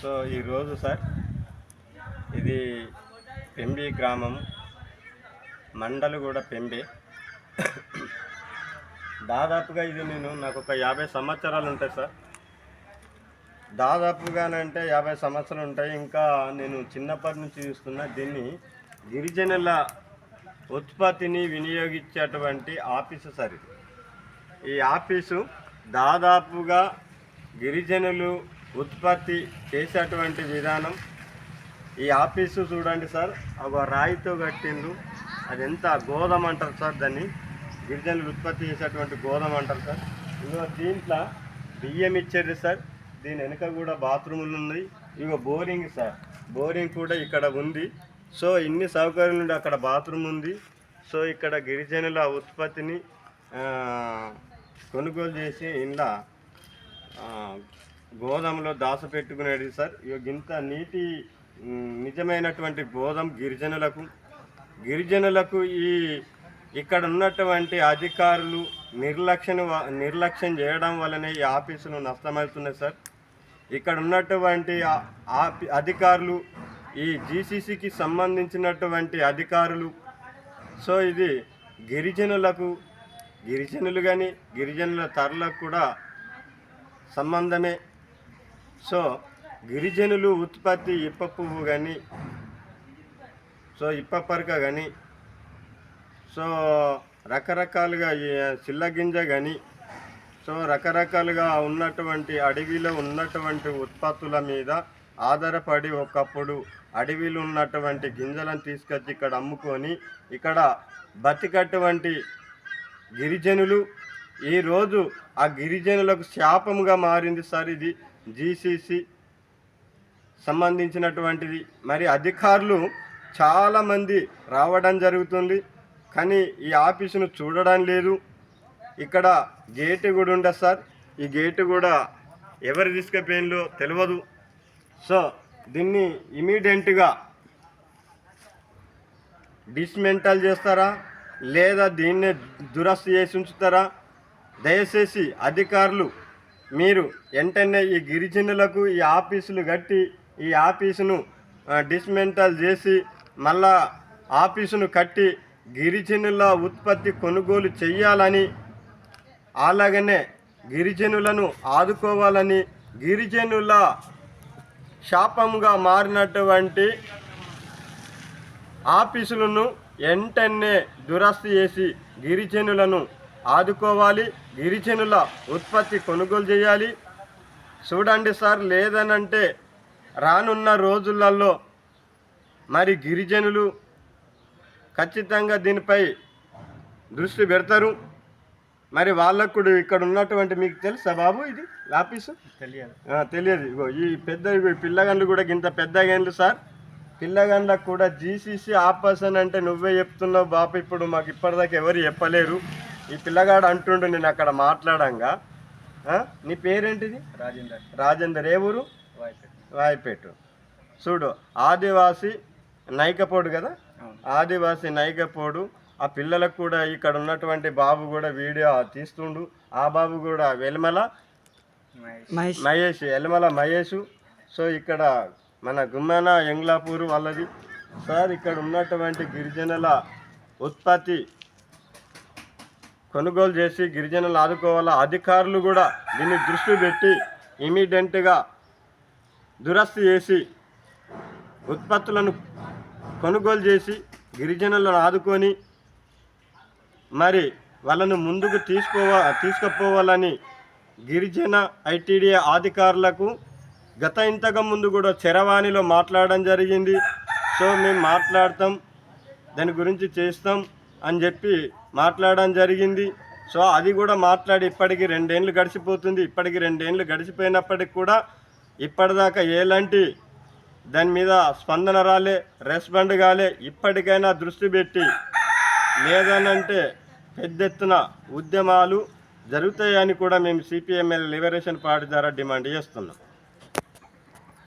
So ఈరోజు sir ఇది పెంబి గ్రామం మండలిగూడ పెంబి. పెంబే దాదాపుగా ఇది నేను నాకు ఒక యాభై సంవత్సరాలు ఉంటాయి సార్. దాదాపుగానంటే యాభై సంవత్సరాలు ఉంటాయి ఇంకా నేను చిన్నప్పటి నుంచి చూస్తున్న దీన్ని గిరిజనుల ఉత్పత్తిని వినియోగించేటువంటి ఆఫీసు సార్ ఇది. ఈ ఆఫీసు దాదాపుగా గిరిజనులు ఉత్పత్తి చేసేటువంటి విధానం. ఈ ఆఫీసు చూడండి సార్ ఒక రాయితో కట్టిండ్రు. అది ఎంత గోధుమ అంటారు సార్ దాన్ని? గిరిజనులు ఉత్పత్తి చేసేటువంటి గోధుమ అంటారు సార్. ఇగో దీంట్లో బియ్యం ఇచ్చారు సార్. దీని వెనుక కూడా బాత్రూములు ఉన్నాయి. ఇగో బోరింగ్ సార్. బోరింగ్ కూడా ఇక్కడ ఉంది. సో ఇన్ని సౌకర్యాలు ఉండి అక్కడ బాత్రూమ్ ఉంది. సో ఇక్కడ గిరిజనుల ఉత్పత్తిని కొనుగోలు చేసి ఇంట్లో గోధుమలో దాసపెట్టుకునేది సార్. ఇగో ఇంత నీటి నిజమైనటువంటి గోధుమ గిరిజనులకు. గిరిజనులకు ఈ ఇక్కడ ఉన్నటువంటి అధికారులు నిర్లక్ష్యం నిర్లక్ష్యం చేయడం వల్లనే ఈ ఆఫీసులు నష్టమవుతున్నాయి సార్. ఇక్కడ ఉన్నటువంటి అధికారులు ఈ జీసీసీకి సంబంధించినటువంటి అధికారులు. సో ఇది గిరిజనులకు గిరిజనులు కానీ గిరిజనుల తరలకు కూడా సంబంధమే. సో గిరిజనులు ఉత్పత్తి ఇప్ప పువ్వు కానీ సో ఇప్ప పరక కానీ సో రకరకాలుగా ఈ కానీ సో రకరకాలుగా ఉన్నటువంటి అడవిలో ఉన్నటువంటి ఉత్పత్తుల మీద ఆధారపడి ఒకప్పుడు అడవిలో ఉన్నటువంటి గింజలను తీసుకొచ్చి ఇక్కడ అమ్ముకొని ఇక్కడ బతికటువంటి గిరిజనులు ఈరోజు ఆ గిరిజనులకు శాపంగా మారింది సార్ ఇది. జీసీసీ సంబంధించినటువంటిది. మరి అధికారులు చాలామంది రావడం జరుగుతుంది. కానీ ఈ ఆఫీసును చూడడం లేదు. ఇక్కడ గేటు కూడా ఉండదు సార్. ఈ గేటు కూడా ఎవరు తీసుకుపోయినలో తెలియదు సో దీన్ని ఇమీడియట్గా డిస్మెంటల్ చేస్తారా? లేదా దీన్నే దురస్తు చేసి ఉంచుతారా? దయచేసి అధికారులు మీరు వెంటనే ఈ గిరిజనులకు ఈ ఆఫీసులు కట్టి ఈ ఆఫీసును డిస్మెంటల్ చేసి మళ్ళా ఆఫీసును కట్టి గిరిజనుల ఉత్పత్తి కొనుగోలు చేయాలని అలాగనే గిరిజనులను ఆదుకోవాలని గిరిజనుల శాపంగా మారినటువంటి ఆఫీసులను వెంటనే దురస్తు చేసి గిరిజనులను ఆదుకోవాలి గిరిజనుల ఉత్పత్తి కొనుగోలు చేయాలి. చూడండి సార్ లేదనంటే రానున్న రోజులలో మరి గిరిజనులు ఖచ్చితంగా దీనిపై దృష్టి పెడతారు. మరి వాళ్ళకు కూడా ఇక్కడ ఉన్నటువంటి మీకు తెలుసా బాబు ఇది ఆఫీసు? తెలియదు. తెలియదు. ఇగో ఈ పెద్ద ఇగో పిల్లగండ్లు కూడా ఇంత పెద్ద గండ్లు సార్. పిల్లగండ్లకు కూడా జీసీసీ ఆపర్సన్ అంటే నువ్వే చెప్తున్నావు బాపు ఇప్పుడు మాకు ఇప్పటిదాకా ఎవరు చెప్పలేరు. ఈ పిల్లగాడు అంటుండు నేను అక్కడ మాట్లాడంగా. ఆ? నీ పేరేంటిది? రాజేందర్. రాజేందర్. ఏ ఊరు? వాయిపేట చూడు ఆదివాసి నైకపోడు కదా? ఆదివాసి నైకపోడు ఆ పిల్లలకు కూడా ఇక్కడ ఉన్నటువంటి బాబు కూడా వీడియో తీస్తుండు. ఆ బాబు కూడా వెలిమల మహేష్. మహేష్. ఎలమల మహేష్. సో ఇక్కడ మన గుమ్మన ఎంగ్లాపూర్ వాళ్ళది. సార్ ఇక్కడ ఉన్నటువంటి గిరిజనుల ఉత్పత్తి కొనుగోలు చేసి గిరిజనులు ఆదుకోవాలా అధికారులు కూడా దీన్ని దృష్టి పెట్టి ఇమీడియట్గా దురస్తు చేసి ఉత్పత్తులను కొనుగోలు చేసి గిరిజనులను ఆదుకొని మరి వాళ్ళను ముందుకు తీసుకోవ తీసుకుపోవాలని గిరిజన ఐటీడీ అధికారులకు గత ఇంతకు ముందు కూడా చరవాణిలో మాట్లాడడం జరిగింది. సో మేము మాట్లాడతాం దాని గురించి చేస్తాం అని చెప్పి మాట్లాడడం జరిగింది. సో అది కూడా మాట్లాడి ఇప్పటికి రెండేళ్ళు గడిచిపోతుంది. ఇప్పటికి రెండేళ్ళు గడిచిపోయినప్పటికి కూడా ఇప్పటిదాకా ఎలాంటి దాని మీద స్పందన రాలే రెస్పాండ్ కాలే. ఇప్పటికైనా దృష్టి పెట్టి లేదనంటే పెద్ద ఎత్తున ఉద్యమాలు జరుగుతాయని కూడా మేము సిపిఎంఎల్ లిబరేషన్ పార్టీ ద్వారా డిమాండ్ చేస్తున్నాం.